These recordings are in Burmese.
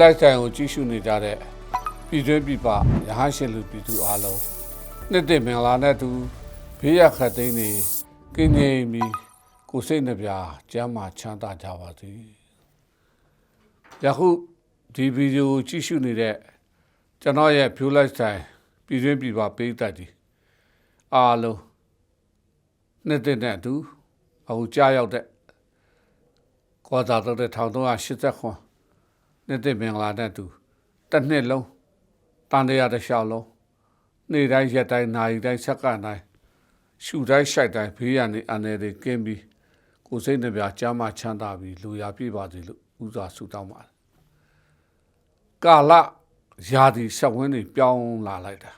လိုက်ဆိုင်ကိုကြည့်ရှုနေကြတဲ့ပြည်တွင်းပြည်ပရဟန်းရှင်လူပြည်သူအားလုံးနှစ်သိမ့်မင်္ဂလာနဲ့တူဘေးရခတ်သိမ်းနေကင်းငြိမ်ပြီးကိုယ်စိတ်နှပြကျမ်းမာချမ်းသာကြပါစေယခုဒီဗီဒီယိုကိုကြည့်ရှုနေတဲ့ကျွန်တော်ရဲ့ view lifestyle ပြည်တွင်းပြည်ပပေးတတ်ဒီအားလုံးနှစ်သိမ့်နဲ့အတူအခုကြားရောက်တဲ့ကောသာတော့တဲ့1380ခွ န်နှစ်သိမ့်မင်္ဂလာနဲ့အတူတစ်နှစ်လုံးတန်တရားတစ်လျှောက်လုံးနေ့တိုင်းရက်တိုင်းနာရီတိုင်းစက္ကန့်တိုင်းရှူတိုင်းရှိုက်တိုင်းဘေးရန်နေအနေတွေကင်းပြီးကိုယ်စိတ်နှပြကျမ်းမာချမ်းသာပြီးလူရပြည့်ပါစေလို့ဥစွာဆုတောင်းပါတယ်ကာလရာသီဆက်ဝင်းတွေပြောင်းလာလိုက်တာ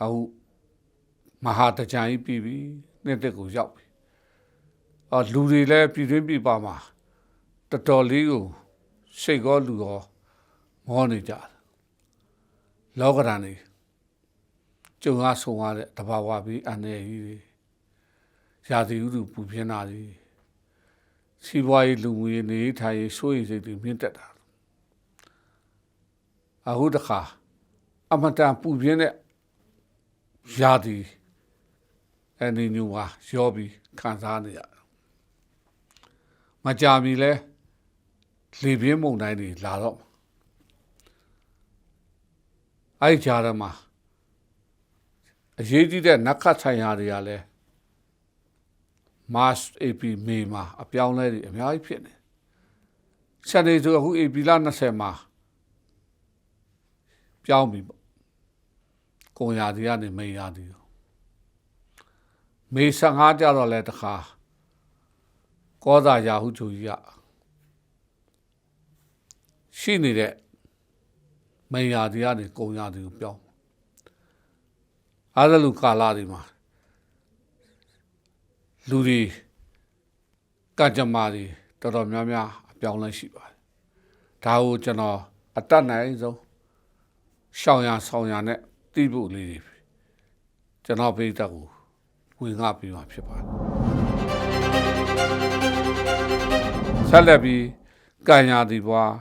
အခုမဟာတကြံကြီးပြီးပြီနှစ်သက်ကိုရောက်ပြီအော်လူတွေလည်းပြည်တွင်းပြည်ပမှာ တော်တော်လေးကိုစိတ်ကောလူရောမောနေကြတယ်လောကဓာတ်နေကျုံအားဆုံရတဲ့တဘာဝပြီးအနေကြီးတွေရာသီဥတုပူပြင်းတာတွေစီးပွားရေးလူမှုရေးနေထိုင်ရေးစိုးရိမ်စိတ်တွေမြင့်တက်တာအခုတခါအမတန်ပူပြင်းတဲ့ရာသီအနေညူဟာရောပြီးခံစားနေရတယ်မကြာမီလဲ လေပြင်းမုန်တိုင်းတွေလာတော့အဲ့ဒီကြားထဲမှာအရေးကြီးတဲ့နက္ခတ်ဆိုင်ရာတွေကလည်း Mars AP မေမှာအပြောင်းလဲတွေအများကြီးဖြစ်နေစနေဆိုအခု AP လ20မှာပြောင်းပြီပေါ့ကုံရာဒီကနေမေရာဒီမေ15ကြတော့လဲတခါကောသာယာဟုချူကြီးက ရှိနေတဲ့မေယာဒီကနေကုံရာဒီကိုပြောင်းအားသလူကာလာဒီမှာလူတွေကကြမ္မာတွေတော်တော်များများအပြောင်းလဲရှိပါတယ်ဒါကိုကျွန်တော်အတတ်နိုင်ဆုံးရှောင်ရဆောင်ရနဲ့တိဖို့လေးတွေကျွန်တော်ပြတဲ့ကိုဝင်ငါပြီးမှဖြစ်ပါတယ်ဆက်လက်ပြီးကံညာဒီဘွား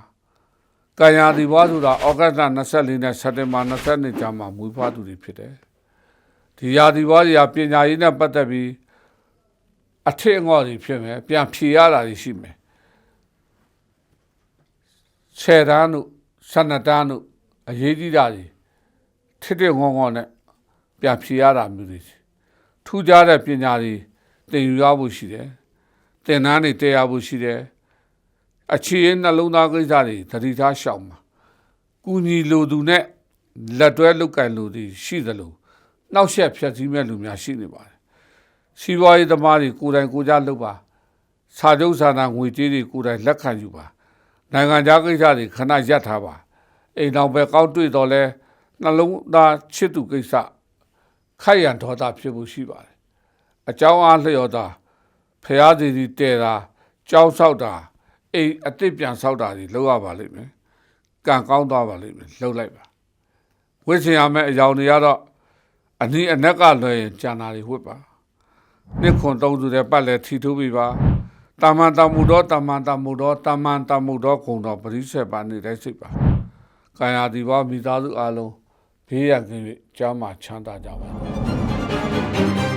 ကံညာဒီဘွားဆိုတာဩဂတ်လ24နဲ့စက်တင်ဘာ22ကြာမှာမွေးဖွားသူတွေဖြစ်တယ်ဒီရာဒီဘွားကြီးကပညာရေးနဲ့ပတ်သက်ပြီးအထစ်အငေါ့တွေဖြစ်မယ်ပြန်ဖြေရတာတွေရှိမယ်ဆယ်တန်းတို့ဆနတန်းတို့အရေးကြီးတာတွေထစ်တဲ့ငေါငေါနဲ့ပြန်ဖြေရတာမျိုးတွေထူးခြားတဲ့ပညာတွေသင်ယူရဖို့ရှိတယ်သင်တန်းတွေတက်ရဖို့ရှိတယ် အခြေအနှလုံးသားကိစ္စတွေသတိထားရှောင်မှာကူညီလိုသူနဲ့လက်တွဲလုတ်ကင်လိုသူရှိသလိုနောက်ဆက်ဖြတ်စည်းမဲ့လူများရှိနေပါတယ်စီးပွားရေးသမားတွေကိုယ်တိုင်ကိုယ်ကြလုပ်ပါစာချုပ်စာနာငွေကြေးတွေကိုယ်တိုင်လက်ခံယူပါနိုင်ငံခြားကိစ္စတွေခဏရပ်ထားပါအိမ်တော်ပဲကောက်တွေ့တော့လဲနှလုံးသားချစ်သူကိစ္စခိုက်ရန်ဒေါသဖြစ်ဖို့ရှိပါတယ်အကြောင်းအားလျော်တာဖျားစီစီတဲတာကြောက်ဆောက်တာ အိမ်အစ်စ်ပြန်ဆောက်တာတွေလုပ်ရပါလိမ့်မယ်ကံကောင်းသွားပါလိမ့်မယ်လှုပ်လိုက်ပါဝိစင်ရမယ့်အကြောင်းတွေကတော့အနည်းအနက်ကလွယ်ရင်ကျန်တာတွေဝတ်ပါနှစ်ခွန်သုံးစုတဲ့ပတ်လဲထီထိုးပြီးပါတာမန်တမှုတော်တာမန်တမှုတော်တာမန်တမှုတော်ခုံတော်ပရိစ္ဆေပါနေတဲ့စိတ်ပါကာယတိဘောမိသားစုအလုံးဘေးရန်ကင်း၍ကျမ်းမာချမ်းသာကြပါစေ